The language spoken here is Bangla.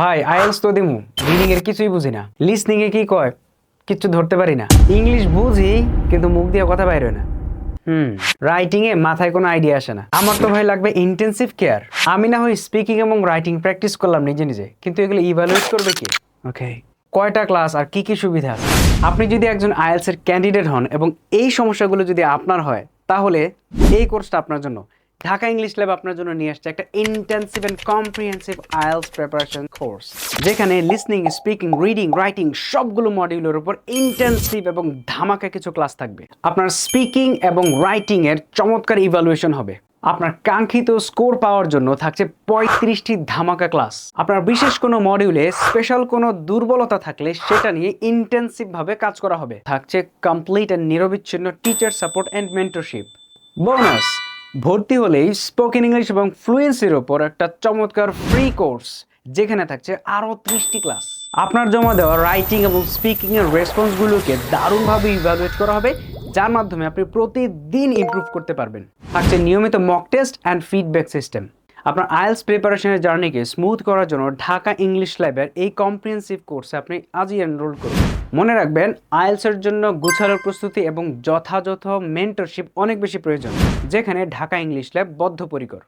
ভাই, আইএলস তো দিমু রিডিং এর কিছুই বুঝি না। লিসনিং এ কি কয়, কিচ্ছু ধরতে পারি না। ইংলিশ বুঝি, কিন্তু মুখ দিয়ে কথা বাইরে না। হুম রাইটিং এ মাথায় কোনো আইডিয়া আসে না। আমার তো ভাই লাগবে ইন্টেন্সিভ কেয়ার আমি না হয় স্পিকিং এবং রাইটিং প্র্যাকটিস করলাম নিজে নিজে, কিন্তু এগুলো ইভালুয়েট করবে কি? ওকে কয়টা ক্লাস আর কি কি সুবিধা আছে? আপনি যদি একজন আইএলস এর ক্যান্ডিডেট হন এবং এই সমস্যাগুলো যদি আপনার হয়, তাহলে এই কোর্সটা আপনার জন্য। ঢাকা ইংলিশ ল্যাব আপনার জন্য নিয়ে আসছে একটা intensive and comprehensive IELTS preparation course যেখানে লিসনিং স্পিকিং রিডিং রাইটিং সবগুলো মডিউলের উপর ইন্টেন্সিভ এবং ধামাকা কিছু ক্লাস থাকবে। আপনার স্পিকিং এবং রাইটিং এর চমৎকার ইভালুয়েশন হবে। আপনার কাঙ্ক্ষিত স্কোর পাওয়ার জন্য থাকছে পঁয়ত্রিশটি ধামাকা ক্লাস আপনার বিশেষ কোনো মডিউলে স্পেশাল কোনো দুর্বলতা থাকলে সেটা নিয়ে ইন্টেন্সিভ ভাবে কাজ করা হবে। থাকছে কমপ্লিট অ্যান্ড নিরবিচ্ছিন্ন teacher support and mentorship bonus ভর্তি হলেই স্পোকেন ইংলিশ এবং ফ্লুয়েন্সির ওপর একটা চমৎকার ফ্রি কোর্স যেখানে থাকছে আরও ত্রিশটি ক্লাস আপনার জমা দেওয়া রাইটিং এবং স্পিকিংয়ের রেসপন্সগুলোকে দারুণভাবে ইভ্যালুয়েট করা হবে, যার মাধ্যমে আপনি প্রতিদিন ইম্প্রুভ করতে পারবেন। থাকছে নিয়মিত mock test and feedback system আপনার আইএলস প্রিপারেশনের জার্নিকে স্মুথ করার জন্য ঢাকা ইংলিশ ল্যাবের এই কম্প্রিহেন্সিভ কোর্সে আপনি আজই এনরোল করুন। মনে রাখবেন আইএলসের জন্য গুছালো প্রস্তুতি এবং যথাযথ মেন্টরশিপ অনেক বেশি প্রয়োজন, যেখানে ঢাকা ইংলিশ ল্যাব বদ্ধপরিকর।